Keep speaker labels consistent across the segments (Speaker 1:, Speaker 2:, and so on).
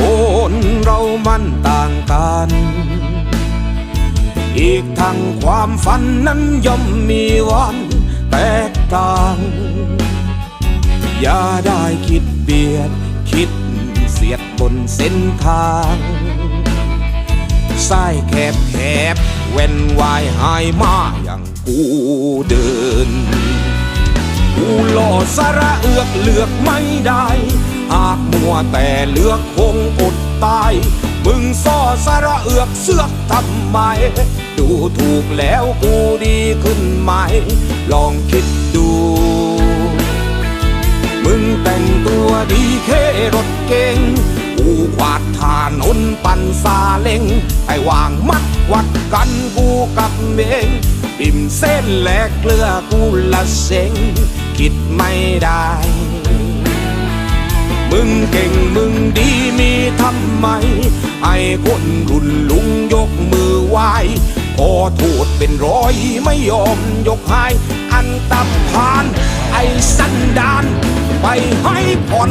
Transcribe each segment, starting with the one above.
Speaker 1: คนเรามันต่างกัน อีกทั้งความฝันนั้นย่อมมีวันแตกต่าง อย่าได้คิดเบียด คิดเสียดบนเส้นทางสายแคบแคบเว้นวายหายมาอย่างกูเดิน กูหล่อสาระเอือกเลือกไม่ได้ หากมัวแต่เลือกคงอดตาย มึงซ่อสาระเอือกเสือกทำไม ดูถูกแล้วกูดีขึ้นไหม ลองคิดดู มึงแต่งตัวดีแค่รถเก่งกูขวาดทานนปันซาเล็งให้วางมัดวัดกันกูกับเมงปิ่มเส้นแหลกเกลือกูละเซ็งคิดไม่ได้ มึงเก่งมึงดีมีทำไม ไอ้คนรุ่นลุงยกมือไหว้ขอโทษเป็นร้อยไม่ยอมยกให้ อันตับพาน ไอ้สันดาน ไปให้ผ่อน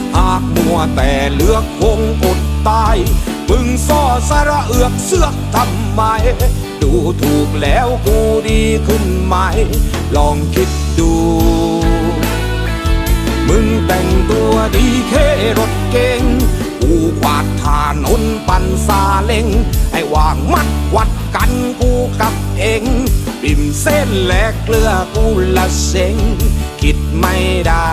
Speaker 1: หากมัวแต่เลือกคงอดตายมึงซ่อสาระเอือกเสือกทำไม ดูถูกแล้วกูดีขึ้นไหม ลองคิดดู มึงแต่งตัวดีแค่รถเก่งกูขวาดทานนปันซาเล็งให้วางมัดวัดกันกูกับเองปิ่มเส้นแลกเกลือกูละเซ็งคิดไม่ได้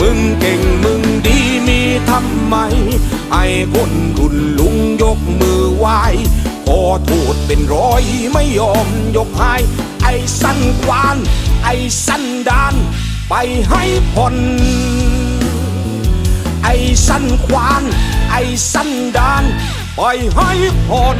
Speaker 1: มึงเก่งมึงดีมีทำไมให้คนรุ่นลุงยกมือไหว้ขอโทษเป็นร้อยไม่ยอมยกให้ไอ้สั้นควาน ไอ้สั้นดาน ไปให้พ้นไอ้สั้นควาน ไอ้สั้นดาน ไปให้พ้น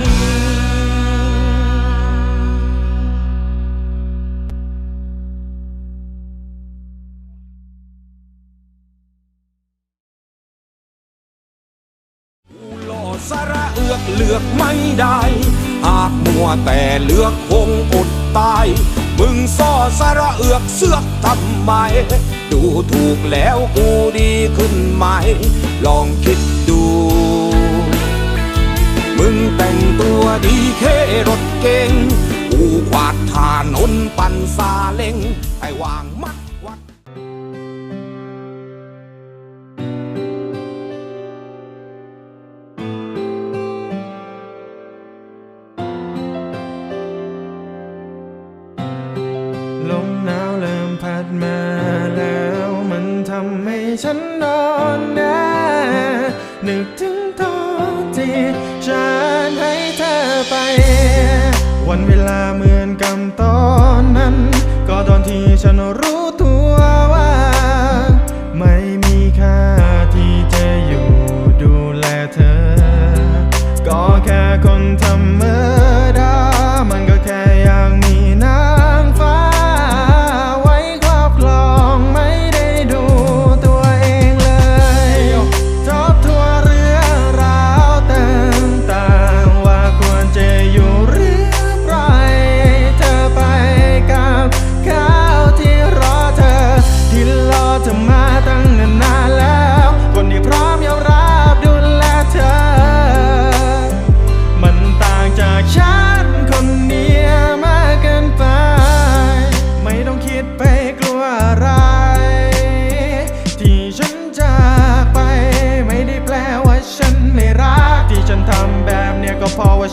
Speaker 1: เลือกคงอดตาย มึงซ่อสาระเอือกเสือกทำไม ดูถูกแล้วกูดีขึ้นไหม ลองคิดดู มึงแต่งตัวดีแค่รถเก่งกูขวาดทานนปันซาเล็งไอ้วางมัด ด
Speaker 2: มาแล้วมันทำให้ฉันนอนแน่นึกถึงตอนที่ฉันให้เธอไป วันเวลาเมื่อ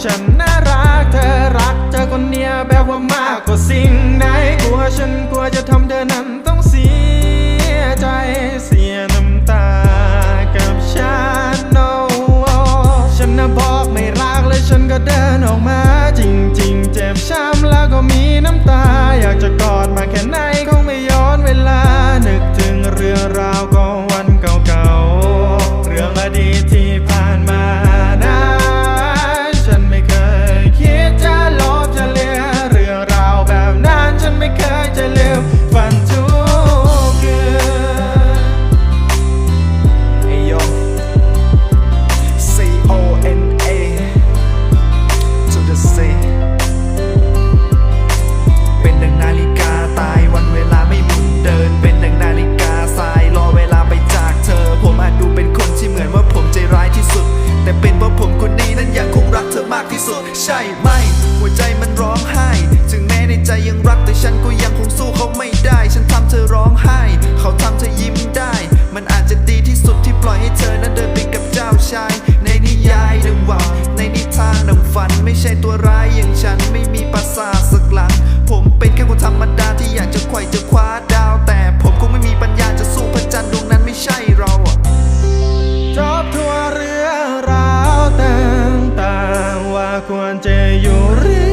Speaker 2: ฉันน่ารักเธอรักเธอคนเดียวแบบว่ามากกว่าสิ่งไหนกลัวฉันกลัวจะทำเธอนั้นต้องเสียใจเสียน้ำตากับฉัน no ฉันน่ะบอกไม่รักเลยฉันก็เดินออกมา จริง ๆ เจ็บช้ำแล้วก็มีน้ำตา อยากจะกอดมาแค่ไหนคงไม่ย้อนเวลานึกถึงเรื่องราวก็วันเก่าๆเรื่องอดีตที่าก
Speaker 3: ที่สุด ใช่ไหม หัวใจมันร้องไห้ ถึงแม้ในใจยังรักแต่ฉันก็ยังคงสู้เขาไม่ได้ ฉันทำเธอร้องไห้ เขาทำเธอยิ้มได้ มันอาจจะดีที่สุดที่ปล่อยให้เธอนั้นเดินไปกับเจ้าชาย ในนิยายดังหวังในนิทานดังฝัน ไม่ใช่ตัวร้ายอย่างฉันไม่มีประสาทสักหลัง ผมเป็นแค่คนธรรมดาที่อยากจะไขว่จะ
Speaker 2: คว้า
Speaker 3: ดาวานเจอยู่รื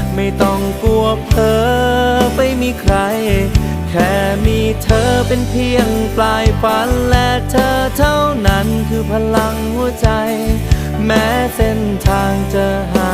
Speaker 4: ไม่ต้องกลัวเธอไปมีใคร แค่มีเธอเป็นเพียงปลายฝันและเธอเท่านั้นคือพลังหัวใจ แม้เส้นทางจะหา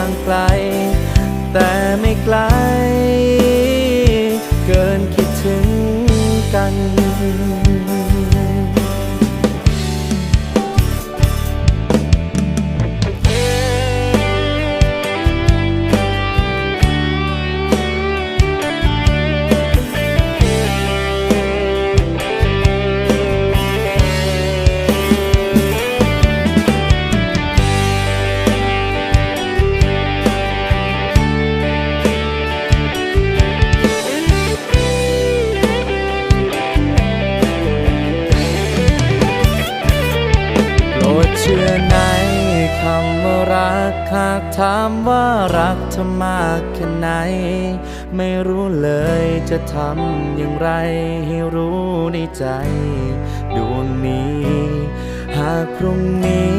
Speaker 4: คำว่ารักหากถามว่ารักเธอมากแค่ไหน ไม่รู้เลยจะทำอย่างไรให้รู้ในใจ ดวงนี้ หากพรุ่งนี้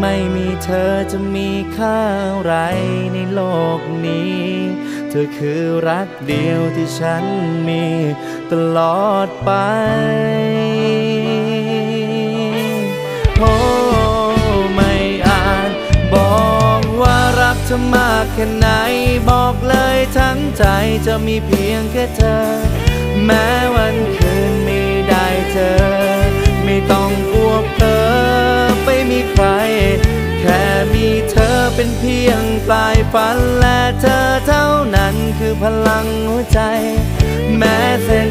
Speaker 4: ไม่มีเธอจะมีค่าอะไรในโลกนี้ เธอคือรักเดียวที่ฉันมีตลอดไป อมากแค่ไหน บอกเลยทั้งใจจะมีเพียงแค่เธอ แม้วันคืนไม่ได้เจอไม่ต้องกลัวเพลอไปมีใคร แค่มีเธอเป็นเพียงปลายฝันและเธอเท่านั้นคือพลังหัวใจ แม้เส้น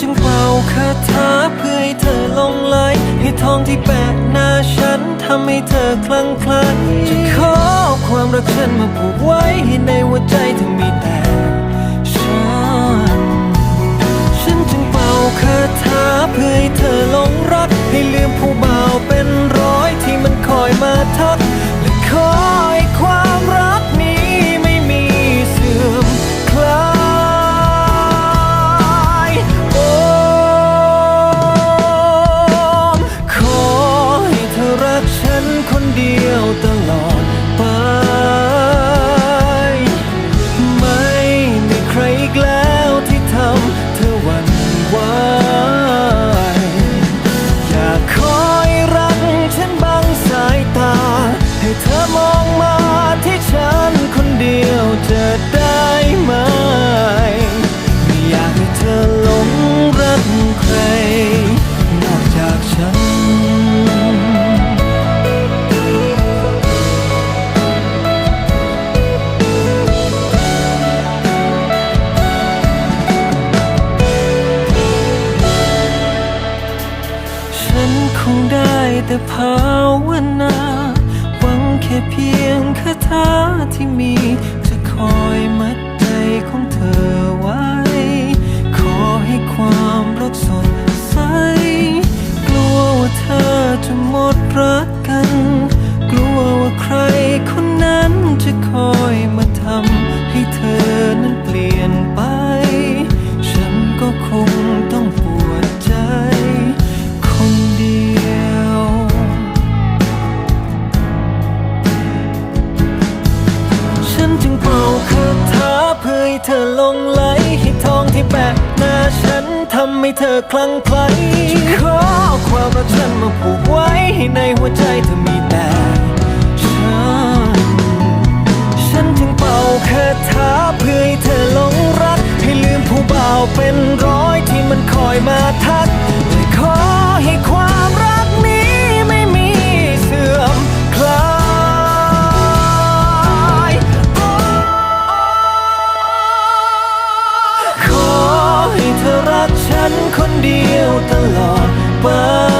Speaker 5: จึงเป่าคาถาเพื่อให้เธอลงไหลให้ทองที่แปะหน้าฉันทำให้เธอคลั่งไคล้จะขอความรักฉันมาผูกไว้ให้ในหัวใจเธอมีแต่ฉัน ฉันจึงเป่าคาถาเพื่อให้เธอลงรัก ให้ลืมผู้บ่าวเป็นร้อยที่มันคอยมาทัก ขอความรักฉันมาผูกไว้ให้ในหัวใจเธอมีแต่ฉัน ฉันจึงเป่าคาถาเพื่อให้เธอหลงรัก ให้ลืมผู้บ่าวเป็นร้อยที่มันคอยมาทักและขอให้ความ 吧。